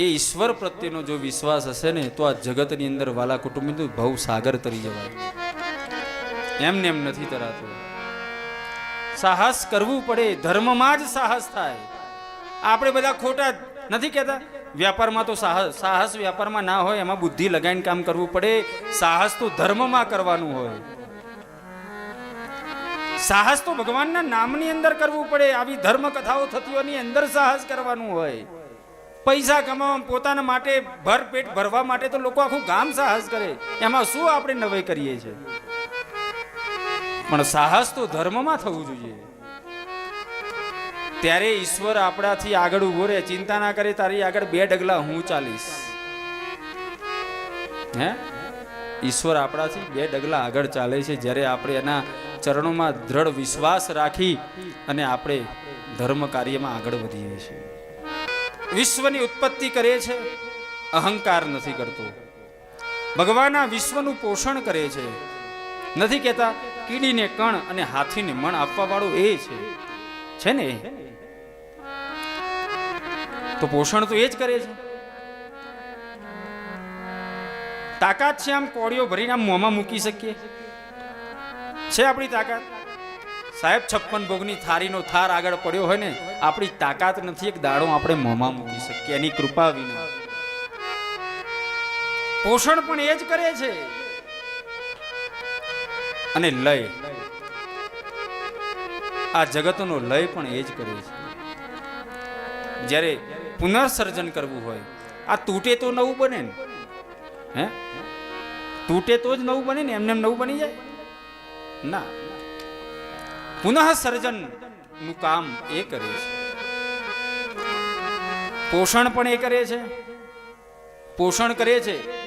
એ ઈશ્વર પ્રત્યેનો જો વિશ્વાસ હશે ને, તો આ જગતની અંદર વાલા કુટુંબ ભવ સાગર તરી જવાય. એમને એમ નથી તરાતું. સાહસ કરવું પડે, ધર્મમાં જ સાહસ થાય. આપણે બધા ખોટા નથી કહેતા. વ્યાપારમાં તો સાહસ સાહસ વ્યાપારમાં ના હોય, એમાં બુદ્ધિ લગાવીને કામ કરવું પડે. સાહસ તો ધર્મમાં કરવાનું હોય. સાહસ તો ભગવાનના નામની અંદર કરવું પડે. આવી ધર્મ કથાઓ થતી એની અંદર સાહસ કરવાનું હોય. પૈસા કમાવા પોતાના માટે ભરપેટ ભરવા માટે તો લોકો આખું ગામ સાહસ કરે. એમાં શું આપણે નવાઈ કરીએ છીએ? પણ સાહસ તો ધર્મમાં થવું જોઈએ. ત્યારે ઈશ્વર આપણાથી આગળ ઊભો રહે, ચિંતા ના કરે, તારી આગળ બે ડગલા હું ચાલીશ. હે? ઈશ્વર આપણાથી બે ડગલા આગળ ચાલે છે, જ્યારે આપણે એના ચરણોમાં દ્રઢ વિશ્વાસ રાખી અને આપણે ધર્મ કાર્યમાં આગળ વધીએ છીએ. વિશ્વની ઉત્પત્તિ કરે છે, અહંકાર નથી કરતો. ભગવાન આ વિશ્વનું પોષણ કરે છે. નથી કહેતા કીડીને કણ અને હાથીને મણ આપવા વાળું એ છે. છે ને? તો પોષણ તો એ જ કરે છે. તાકાત છે આમ કોળીઓ ભરીને આમ મોંમાં મૂકી શકીએ? છે આપણી તાકાત? સાહેબ, છપ્પન ભોગની થારીનો થાર આગળ પડ્યો હોય ને, આપણી તાકાત નથી એક દાડો આપણે મોંમાં મૂકી શકીએ. એની કૃપા વિના. પોષણ પણ એ જ કરે છે. અને લય. આ જગતનો લય પણ એ જ કરે છે. જ્યારે પુનર્સર્જન કરવું હોય, આ તૂટે તો નવું બને ને. હે? તૂટે તો જ નવું બને ને, એમને એમ નવું બની જાય? ના. પુનઃ સર્જનનું કામ એ કરે છે. પોષણ પણ એ કરે છે. પોષણ કરે છે.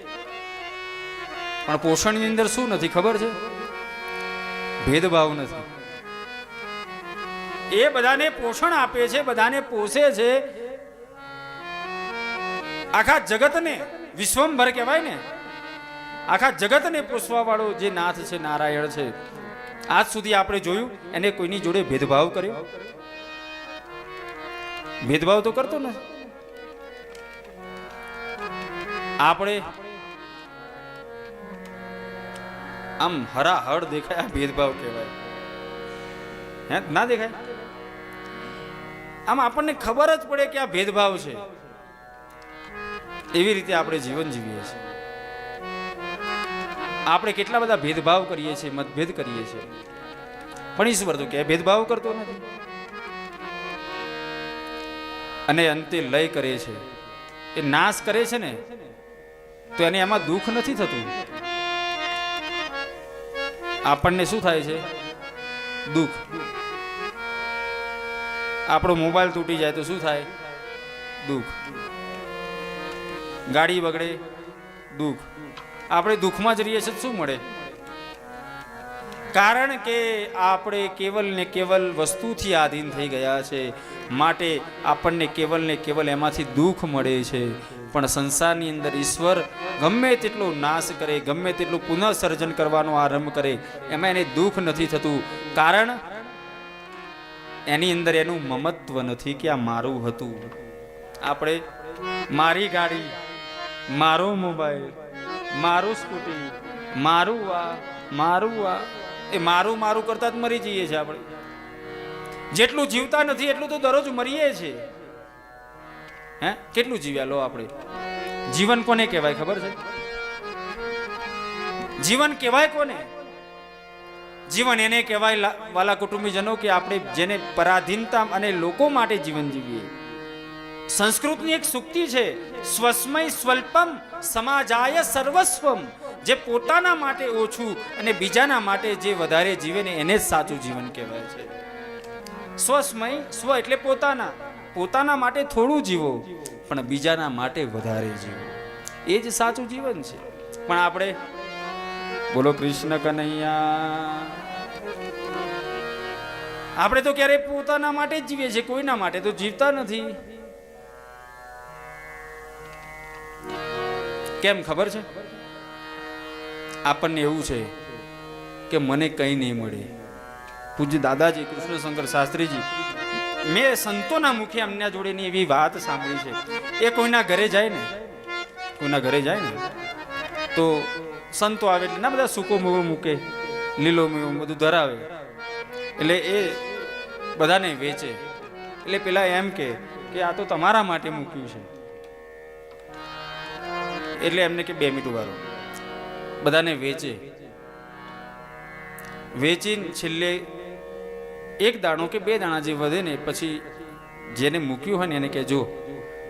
પણ પોષણની અંદર શું નથી ખબર છે? ભેદભાવ નથી. એ બધાને પોષણ આપે છે, બધાને પોષે છે. આખા જગતને વિશ્વંભર કહેવાય ને. આખા જગતને પોષવા વાળો જે નાથ છે, નારાયણ છે આજ સુધી આપણે જોયું, એને કોઈની જોડે ભેદભાવ કર્યો? ભેદભાવ તો કરતો ને. આપણે આમ હરાહર દેખાય ભેદભાવ કહેવાય. હે, ના દેખાય? આમ આપણને ખબર જ પડે કે આ ભેદભાવ છે. એવી રીતે આપણે જીવન જીવીએ છીએ. આપણે કેટલા બધા ભેદભાવ કરીએ છીએ, મતભેદ કરીએ છીએ. પણ ઈશ્વર તો કે ભેદભાવ કરતો નથી. અને અંતે લય કરે છે. એ નાશ કરે છે ને, તો એને એમાં દુઃખ નથી થતું. આપણને શું થાય છે? દુઃખ. આપણો મોબાઈલ તૂટી જાય તો શું થાય? દુઃખ. ગાડી બગડે, દુઃખ. આપણે દુઃખમાં જ રહીએ છીએ શું મળે? કારણ કે આપણે કેવલ ને કેવલ વસ્તુથી આધીન થઈ ગયા છે, માટે આપણને કેવલ ને કેવલ એમાંથી દુઃખ મળે છે. પણ સંસારની અંદર ઈશ્વર ગમે તેટલો નાશ કરે, ગમે તેટલું પુનઃસર્જન કરવાનો આરંભ કરે, એમાં એને દુઃખ નથી થતું. કારણ એની અંદર એનું મમત્વ નથી કે આ મારું હતું. આપણે મારી ગાડી, મારો મોબાઈલ મારું સ્કૂટી, મારું આ મારું આ એ મારું મારું કરતા જ મરી જઈએ છીએ આપણે. જેટલું જીવતા નથી, એટલું તો દરરોજ મરીએ છીએ. હે? કેટલું જીવ્યા? લો આપણે. જીવન કોને કહેવાય ખબર છે? જીવન કહેવાય કોને? જીવન એને કહેવાય વાલા કુટુંબીજનો કે આપણે જેને પરાધીનતા અને લોકો માટે જીવન જીવીએ. સંસ્કૃતની એક સુક્તિ છે, સ્વસ્મય સ્વલ્પમ, સમાજાય સર્વસ્વમ, જે પોતાના માટે ઓછું અને બીજાના માટે જે વધારે જીવે ને એને જ સાચું જીવન કહેવાય છે. સ્વસ્મય, સ્વ એટલે પોતાના પોતાના માટે થોડું જીવો, પણ બીજાના માટે વધારે જીવો. એ જ સાચું જીવન છે. પણ આપણે, બોલો કૃષ્ણ કનૈયા. આપણે તો ક્યારેય પોતાના માટે જ જીવીએ છીએ, કોઈના માટે તો જીવતા નથી. કેમ? ખબર છે? આપણને એવું છે કે મને કંઈ નહીં મળે. પૂજ્ય દાદાજી, કૃષ્ણશંકર શાસ્ત્રીજી, મેં સંતોના મુખે એમના જોડેની એવી વાત સાંભળી છે. એ કોઈના ઘરે જાય ને? કોઈના ઘરે જાય ને? તો સંતો આવે એટલે ના બધા સૂકો મેવો મૂકે, લીલો મેવો બધું ધરાવે. એટલે એ બધાને વેચે. એટલે પેલા એમ કે કે આ તો તમારા માટે મૂક્યું છે. એટલે એમને કે બે મિનિટ રહો બધાને વેચે. વેચીને છેલ્લે એક દાણો કે બે દાણા જે વધે ને પછી જેને મૂક્યું હોય ને એને કે જો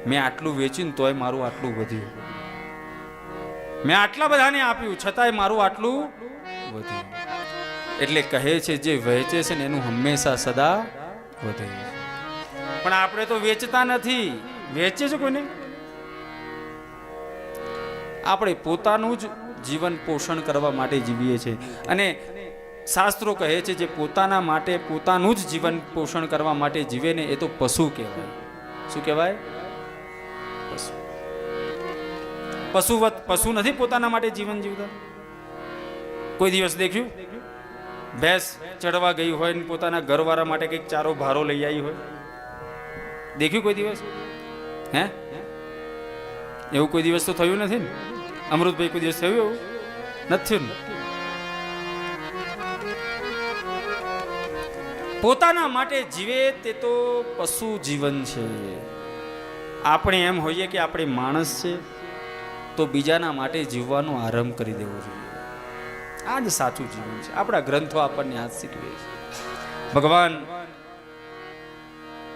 મેં આટલું વેચ્યું તોય મારું આટલું વધ્યું. મેં આટલા બધાને આપ્યું, છતાંય મારું આટલું વધ્યું. એટલે કહે છે, જે વહેંચે છે ને એનું હંમેશા સદા વધે. પણ આપણે તો વેચતા નથી. વેચે છે કોઈને? આપણે પોતાનું જ જીવન પોષણ કરવા માટે જીવીએ છીએ. અને શાસ્ત્રો કહે છે જે પોતાના માટે પોતાનું જ જીવન પોષણ કરવા માટે જીવે ને એ તો પશુ કહેવાય. શું કહેવાય? પશુ. પશુવત, પશુ નથી પોતાના માટે જીવન જીવતા? કોઈ દિવસ દેખ્યું? ભેંસ ચડવા ગઈ હોય ને પોતાના ઘરવાળા માટે કંઈક ચારો ભારો લઈ આવી હોય. દેખ્યું કોઈ દિવસ? હે? એવું કોઈ દિવસ તો થયું નથી ને? અમૃતભાઈ કોઈ દિવસ થયું એવું? નથી પોતાના માટે જીવે તે તો પશુ જીવન છે. આપણે એમ હોઈએ કે આપણે માણસ છે, તો બીજાના માટે જીવવાનો આરંભ કરી દેવો જોઈએ. આ જ સાચું જીવન છે. આપણા ગ્રંથો આપણને આ શીખવે છે. ભગવાન,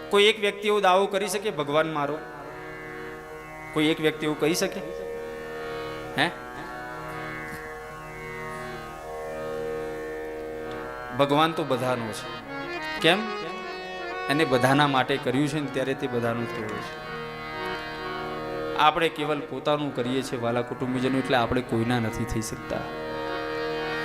કોઈ એક વ્યક્તિ એવો દાવો કરી શકે, ભગવાન મારો. કોઈ એક વ્યક્તિ એવું કહી શકે? હે? ભગવાન તો બધાનો છે. કેમ? એને બધાના માટે કર્યું છે ને ત્યારે તે બધાનું થયું છે. આપણે કેવલ પોતાનું કરીએ છીએ વાલા કુટુંબીજનો, એટલે આપણે કોઈના નથી થઈ શકતા.